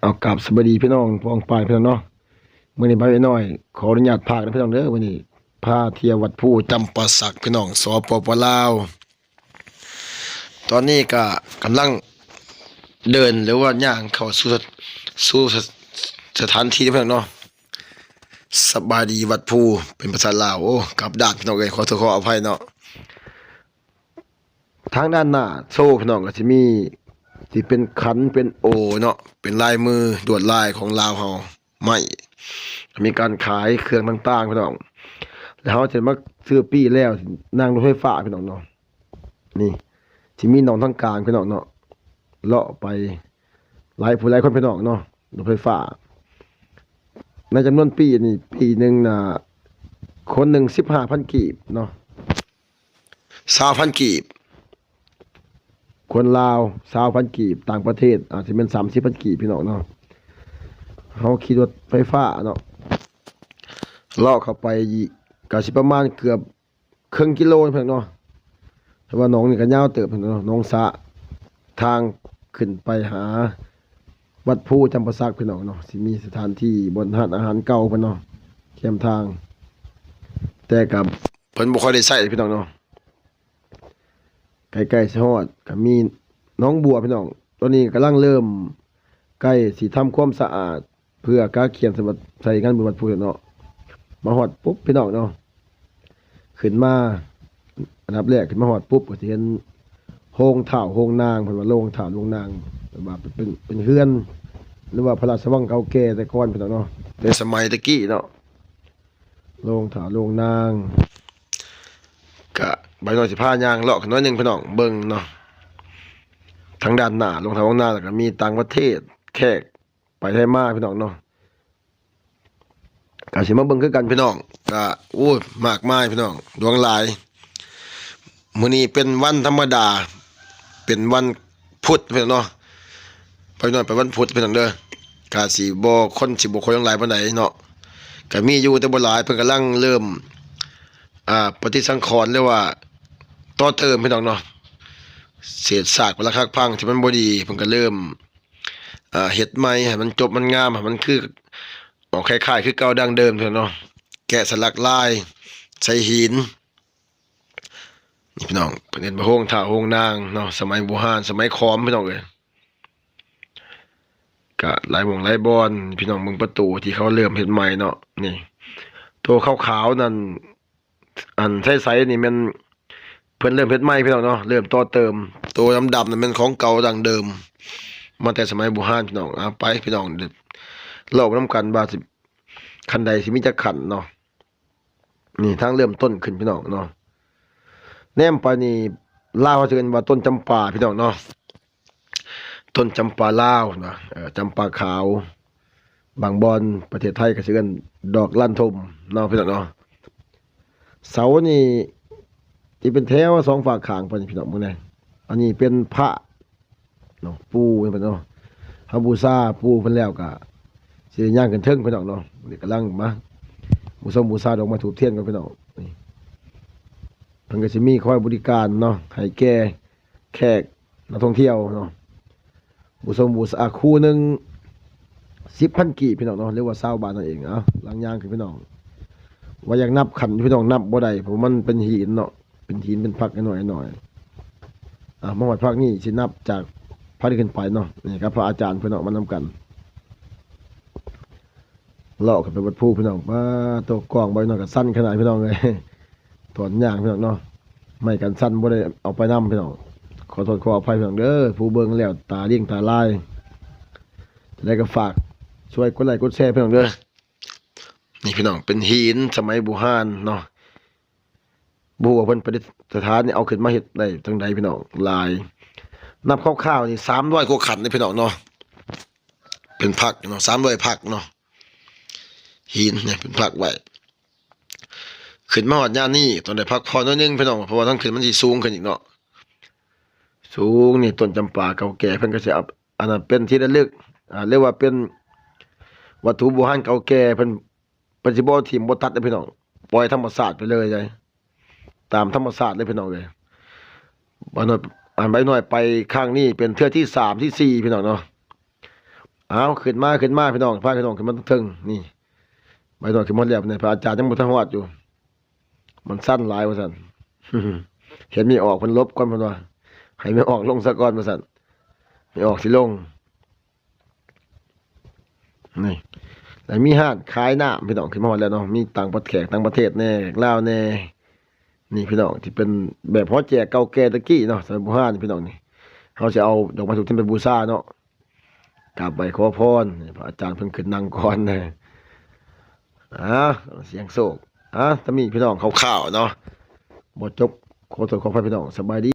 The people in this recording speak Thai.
เอากลับสวัสดีพี่น้องพองปลายพี่น้องเนาะมื้อนี้ไปไว้หน่อย ขออนุญาตพากนะพี่น้องเด้อมื้อนี้พาเที่ยววัดผู้จำปาสักพี่น้องสปปลาว ตอนนี้ก็กำลังเดินหรือว่าย่างเข้าสู่สู่สถานที่พี่น้องเนาะสบายดีวัดผู้เป็นภาษาลาวโอ้กลับด้านพี่น้องเอ้ยขอโทษขออภัยเนาะทางด้านหน้าโซ่พี่น้องก็สิมี ที่เป็นขันเป็นโอเนาะเป็นลายมือดวดลายของลาวเฮาไม่มีการขายเครื่องต่างๆพี่น้องแล้วเขาจะมาซื้อปี้แล้วนั่งรถไฟฟ้าพี่น้องเนาะนี่ที่มีหนองทั้งกลางพี่น้องเนาะเลาะไปหลายผู้หลายคนพี่น้องเนาะรถไฟฟ้าในจำนวนปีนี่ปีหนึ่งนะคนหนึ่งสิบห้าพันกีบเนาะสามพันกีบ คนลาวสาวพันกีบต่างประเทศ อาจจะเป็นสามสิบพันกีบพี่น้องเนาะเขาขี่รถไฟฟ้าเนาะเลาะเข้าไปก็สิประมาณเกือบครึ่งกิโลเพิ่นเนาะแต่ว่าน้องนี่ก็ยาวเติบเพิ่นเนาะน้องสะทางขึ้นไปหา วัดผู้จำปาสักพี่น้องเนาะสิมีสถานที่บนหานอาหารเก่าเพิ่นเนาะเทียมทาง แต่กับเพิ่นบ่ค่อยได้ใช้พี่น้องเนาะ ใกล้ๆสิฮอดก็มีน้องบัวพี่น้องตอนนี้กำลังเริ่มใกล้สิทำความสะอาด เพื่อกาเขียนสมบัติใส่กันบนวัดพูดเนาะมาฮอดปุ๊บพี่น้องเนาะขึ้นมาอันดับแรกขึ้นมาฮอดปุ๊บก็สิเห็นโฮงเถ่าโฮงนางเพิ่นว่าโรงเถ่าโรงนางแบบว่าเป็นเป็นเฮือนหรือว่าพระราชวังเก่าแก่แต่ก่อนพี่น้องเนาะในสมัยตะกี้เนาะโรงเถ่าโรงนางก็ ใบหน่อยสิพายางเลาะกันน้อยหนึ่งพี่น้องเบิ่งเนาะทางด้านหน้าลงทางข้างหน้าแล้วก็มีต่างประเทศแขกไปไทยมาพี่น้องเนาะก็สิมาเบิ่งคือกันพี่น้องก็โอ้ยมากมายพี่น้องดวงหลายมื้อนี้เป็นวันธรรมดา เป็นวันพุธพี่น้องเนาะไปหน่อยไปวันพุธพี่น้องเด้อก็สิบ่คนสิบ่คนหลายปานใดเนาะก็มีอยู่แต่บ่หลายเพิ่นกำลังเริ่มอ่าปฏิสังขรณ์เรียกว่า ต่อเติมพี่น้องเนาะเศษซากเวลาคักพังที่มันบ่ดีเพิ่นก็เริ่มเฮ็ดใหม่ให้มันจบมันงามให้มันคือออกคล้ายๆคือเก่าดังเดิมพี่น้องเนาะแกะสลักลาย ใส่หินนี่พี่น้องเพิ่นเฮ็ดบ่โฮงท่าโฮงนางเนาะสมัยโบราณสมัยขอมพี่น้องเอ้ยก็หลายวงหลายบอนพี่น้องเบิ่งประตูที่เขาเริ่มเฮ็ดใหม่เนาะนี่ ตัวขาวๆนั่นอันใสๆนี่มัน เพิ่นเริ่มเฮ็ดใหม่พี่น้องเนาะเริ่มต่อเติม ตัวลำดำๆนั่นมันของเก่าดังเดิม มาแต่สมัยโบราณพี่น้องเอไปพี่น้องเดี๋ยวเล่านํกันว่าสิคันใดสิมีจักขันเนาะนี่ทางเริ่มต้นขึ้นพี่น้องเนาะแนมไปนี่ลาวเขาจะเรียนว่าต้นจำปาพี่น้องเนาะต้นจำปาลาวนะจำปาขาว บางบอนประเทศไทยก็สิเรียนดอกลั่นทมเนาะพี่น้องเนาะเสานี่ ที่เป็นแถวสองฝากขางเพิ่นพี่น้องมื้อนี้อันนี้เป็นพระเนาะปูเพิ่นเนาะเฮาบูชาปูเพิ่นแล้วก็สิย่างกันเทิงพี่น้องเนาะนี่กำลังมาบูชาบูชาดอกม้ถูกเทียนกันพี่น้องนี่เพิ่นก็สิมีคอยบริการเนาะให้แก่แขกนักท่องเที่ยวเนาะบูชาบูชาคู่หนึง10,000กีบพี่น้องเนาะเรียกว่า20บาทนั่นเองเอ้าลังย่างขึ้นพี่น้อง ว่าอยากนับขันพี่น้องนับบ่ได้เพราะมันเป็นหินเนาะ เป็นหินเป็นพักหน่อยหน่อยอ่ามื่อวันพักนี้สินับจากพระที่ขึ้นไปเนาะนี่ครับพระอาจารย์เพิ่นเนาะมานำกันเลาะกันไปวัดผู้พี่น้องมาตัวกล้องใบ่น้อยก็สั้นขนาดพี่น้องเลยถอนยางพี่น้องเนาะไม่กันสั้นบ่ได้เอาไปนํพี่น้องขอโทษขออภัยพี่น้องเด้อผู้เบิ่งแล้วตาเลี้ยงตาลายแล้วก็ฝากช่วยกดไลค์กดแชร์พี่น้องเด้อนี่พี่น้องเป็นหินสมัยโบูฮานเนาะ บูว่าเพิ่นประดิษฐานนี่เอาขึ้นมาเฮ็ดได้จังใดพี่น้องหลาย นับคร่าวๆนี่300กว่าขันนี่พี่น้องเนาะเป็นพักเนาะ300พักเนาะหินเนี่ยเป็นพักไว้ขึ้นมาฮอดย่านนี้ตอนได้พักพอน้อยนึงพี่น้องเพราะว่าทั้งขึ้นมันสิสูงขึ้นอีกเนาะสูงนี่ต้นจำปาเก่าแก่เพิ่นก็สิเอาอันนั้นเป็นที่ระลึกอ่าเรียกว่าเป็นวัตถุโบราณเก่าแก่เพิ่นเพิ่นสิบ่ทิ่มบ่ตัดเด้อพี่น้องปล่อยธรรมชาสติไปเลยเลย ตามธรรมชาสติเลยพี่น้องเลยบ่น้อยอ่านใบหน้อยไปข้างนี้เป็นเทือที่สามที่สี่พี่น้องเนาะเอาขึ้นมาขึ้นมาพี่น้องพาพี่น้องขึ้นมาถึงนี่ไปตอนขึ้นมาแล้วเนี่ยพระอาจารย์ยังบ่ทันฮอดอยู่ มันสั้นหลายว่าซั่นเห็นมีออกเพิ่นลบก่อนเพิ่นว่าให้ไม่ออกลงซะก่อนว่าซั่นไม่ออกสิลงนี่แล้วมีห้านขายหน้ำพี่น้องขึ้นมาฮอดแล้วเนาะมีต่างประเทศต่างประเทศแน่ลาวแน่ นี่พี่น้องที่เป็นแบบฮอแจกเก่าแก่ตะกี้เนาะสมัยโบราณพี่น้องนี่เขาจะเอาดอกไม้ถูกที่ไปบูชาเนาะกราบไปขอพรพระอาจารย์เพิ่งขึ้นนั่งก่อนนะอะเสียงโศกอะถ้ามีพี่น้องข่าวๆเนาะบทจบขอโทษขออภัยพี่น้องสบายดี